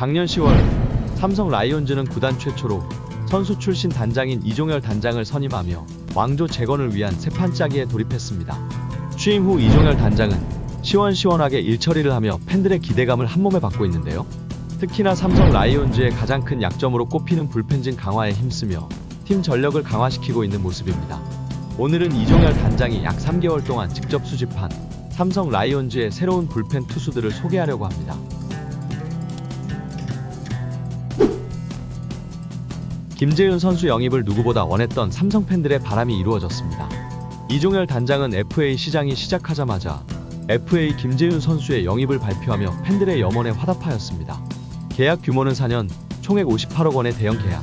작년 10월 삼성 라이온즈는 구단 최초로 선수 출신 단장인 이종열 단장을 선임하며 왕조 재건을 위한 새 판짜기에 돌입했습니다. 취임 후 이종열 단장은 시원시원하게 일처리를 하며 팬들의 기대감을 한몸에 받고 있는데요. 특히나 삼성 라이온즈의 가장 큰 약점으로 꼽히는 불펜진 강화에 힘쓰며 팀 전력을 강화시키고 있는 모습입니다. 오늘은 이종열 단장이 약 3개월 동안 직접 수집한 삼성 라이온즈의 새로운 불펜 투수들을 소개하려고 합니다. 김재윤 선수 영입을 누구보다 원했던 삼성 팬들의 바람이 이루어졌습니다. 이종열 단장은 FA 시장이 시작하자마자 FA 김재윤 선수의 영입을 발표하며 팬들의 염원에 화답하였습니다. 계약 규모는 4년, 총액 58억 원의 대형 계약.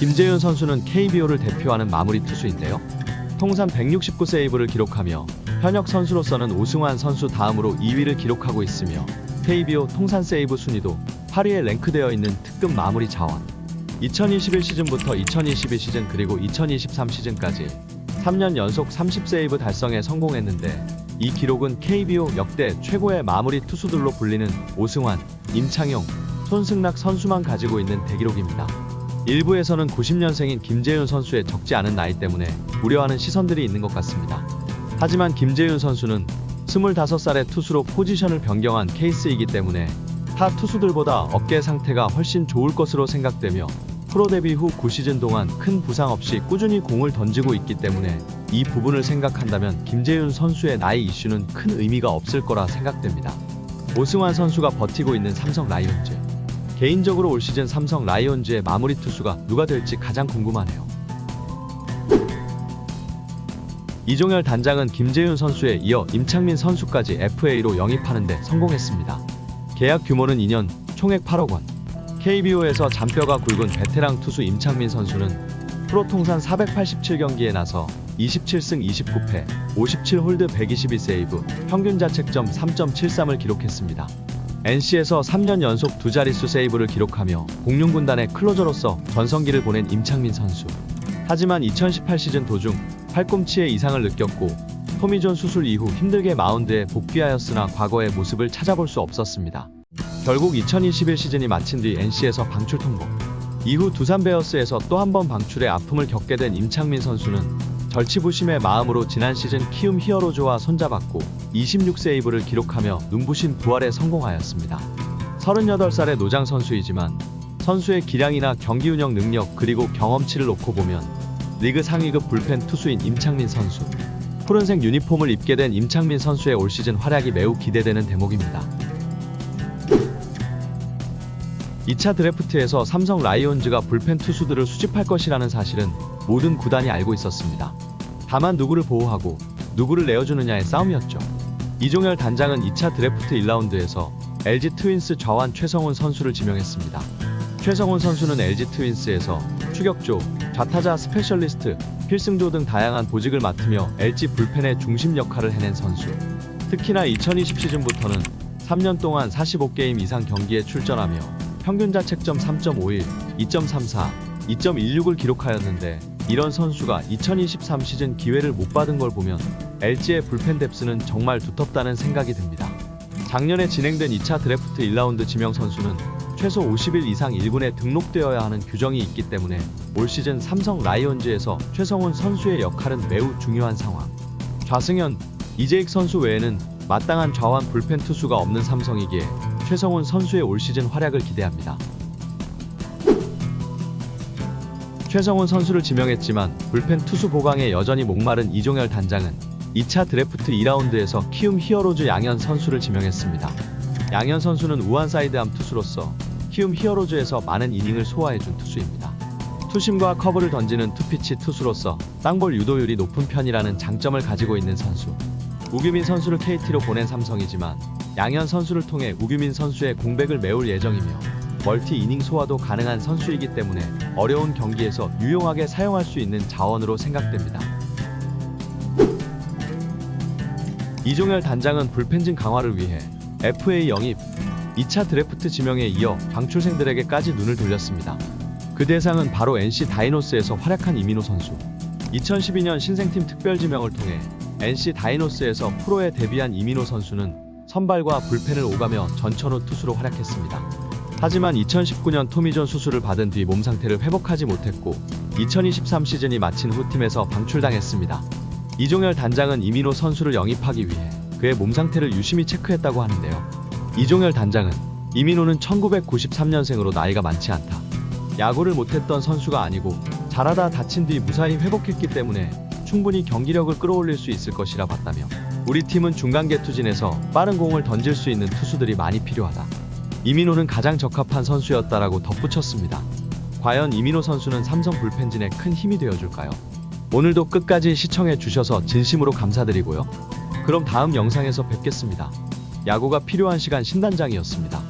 김재윤 선수는 KBO를 대표하는 마무리 투수인데요. 통산 169 세이브를 기록하며 현역 선수로서는 오승환 선수 다음으로 2위를 기록하고 있으며 KBO 통산 세이브 순위도 8위에 랭크되어 있는 특급 마무리 자원. 2021 시즌부터 2022 시즌 그리고 2023 시즌까지 3년 연속 30세이브 달성에 성공했는데 이 기록은 KBO 역대 최고의 마무리 투수들로 불리는 오승환, 임창용, 손승락 선수만 가지고 있는 대기록입니다. 일부에서는 90년생인 김재윤 선수의 적지 않은 나이 때문에 우려하는 시선들이 있는 것 같습니다. 하지만 김재윤 선수는 25살의 투수로 포지션을 변경한 케이스이기 때문에 타 투수들보다 어깨 상태가 훨씬 좋을 것으로 생각되며 프로 데뷔 후 9시즌 동안 큰 부상 없이 꾸준히 공을 던지고 있기 때문에 이 부분을 생각한다면 김재윤 선수의 나이 이슈는 큰 의미가 없을 거라 생각됩니다. 오승환 선수가 버티고 있는 삼성 라이온즈. 개인적으로 올 시즌 삼성 라이온즈의 마무리 투수가 누가 될지 가장 궁금하네요. 이종열 단장은 김재윤 선수에 이어 임창민 선수까지 FA로 영입하는데 성공했습니다. 계약 규모는 2년, 총액 8억 원. KBO에서 잔뼈가 굵은 베테랑 투수 임창민 선수는 프로 통산 487경기에 나서 27승 29패, 57홀드 122세이브, 평균 자책점 3.73을 기록했습니다. NC에서 3년 연속 두 자릿수 세이브를 기록하며 공룡 군단의 클로저로서 전성기를 보낸 임창민 선수. 하지만 2018 시즌 도중 팔꿈치에 이상을 느꼈고 토미존 수술 이후 힘들게 마운드에 복귀하였으나 과거의 모습을 찾아볼 수 없었습니다. 결국 2021 시즌이 마친 뒤 NC에서 방출 통보. 이후 두산 베어스에서 또 한 번 방출의 아픔을 겪게 된 임창민 선수는 절치부심의 마음으로 지난 시즌 키움 히어로즈와 손잡았고 26세이브를 기록하며 눈부신 부활에 성공하였습니다. 38살의 노장 선수이지만 선수의 기량이나 경기 운영 능력 그리고 경험치를 놓고 보면 리그 상위급 불펜 투수인 임창민 선수. 푸른색 유니폼을 입게 된 임창민 선수의 올 시즌 활약이 매우 기대되는 대목입니다. 2차 드래프트에서 삼성 라이온즈가 불펜 투수들을 수집할 것이라는 사실은 모든 구단이 알고 있었습니다. 다만 누구를 보호하고 누구를 내어주느냐의 싸움이었죠. 이종열 단장은 2차 드래프트 1라운드에서 LG 트윈스 좌완 최성훈 선수를 지명했습니다. 최성훈 선수는 LG 트윈스에서 추격조, 좌타자 스페셜리스트, 필승조 등 다양한 보직을 맡으며 LG 불펜의 중심 역할을 해낸 선수. 특히나 2020 시즌부터는 3년 동안 45게임 이상 경기에 출전하며 평균 자책점 3.51, 2.34, 2.16을 기록하였는데 이런 선수가 2023 시즌 기회를 못 받은 걸 보면 LG의 불펜 뎁스는 정말 두텁다는 생각이 듭니다. 작년에 진행된 2차 드래프트 1라운드 지명 선수는 최소 50일 이상 1군에 등록되어야 하는 규정이 있기 때문에 올 시즌 삼성 라이온즈에서 최성훈 선수의 역할은 매우 중요한 상황. 좌승현, 이재익 선수 외에는 마땅한 좌완 불펜 투수가 없는 삼성이기에 최성훈 선수의 올 시즌 활약을 기대합니다. 최성훈 선수를 지명했지만 불펜 투수 보강에 여전히 목마른 이종열 단장은 2차 드래프트 2라운드에서 키움 히어로즈 양현 선수를 지명했습니다. 양현 선수는 우한 사이드암 투수로서 키움 히어로즈에서 많은 이닝을 소화해준 투수입니다. 투심과 커브를 던지는 투피치 투수로서 땅볼 유도율이 높은 편이라는 장점을 가지고 있는 선수. 우규민 선수를 KT로 보낸 삼성이지만 양현 선수를 통해 우규민 선수의 공백을 메울 예정이며 멀티 이닝 소화도 가능한 선수이기 때문에 어려운 경기에서 유용하게 사용할 수 있는 자원으로 생각됩니다. 이종열 단장은 불펜진 강화를 위해 FA 영입, 2차 드래프트 지명에 이어 방출생들에게까지 눈을 돌렸습니다. 그 대상은 바로 NC 다이노스에서 활약한 이민호 선수. 2012년 신생팀 특별 지명을 통해 NC 다이노스에서 프로에 데뷔한 이민호 선수는 선발과 불펜을 오가며 전천후 투수로 활약했습니다. 하지만 2019년 토미존 수술을 받은 뒤 몸 상태를 회복하지 못했고 2023 시즌이 마친 후 팀에서 방출당했습니다. 이종열 단장은 이민호 선수를 영입하기 위해 그의 몸 상태를 유심히 체크했다고 하는데요. 이종열 단장은 이민호는 1993년생으로 나이가 많지 않다. 야구를 못했던 선수가 아니고 잘하다 다친 뒤 무사히 회복했기 때문에 충분히 경기력을 끌어올릴 수 있을 것이라 봤다며 우리 팀은 중간계 투진에서 빠른 공을 던질 수 있는 투수들이 많이 필요하다. 이민호는 가장 적합한 선수였다라고 덧붙였습니다. 과연 이민호 선수는 삼성 불펜진에 큰 힘이 되어줄까요? 오늘도 끝까지 시청해 주셔서 진심으로 감사드리고요. 그럼 다음 영상에서 뵙겠습니다. 야구가 필요한 시간 신단장이었습니다.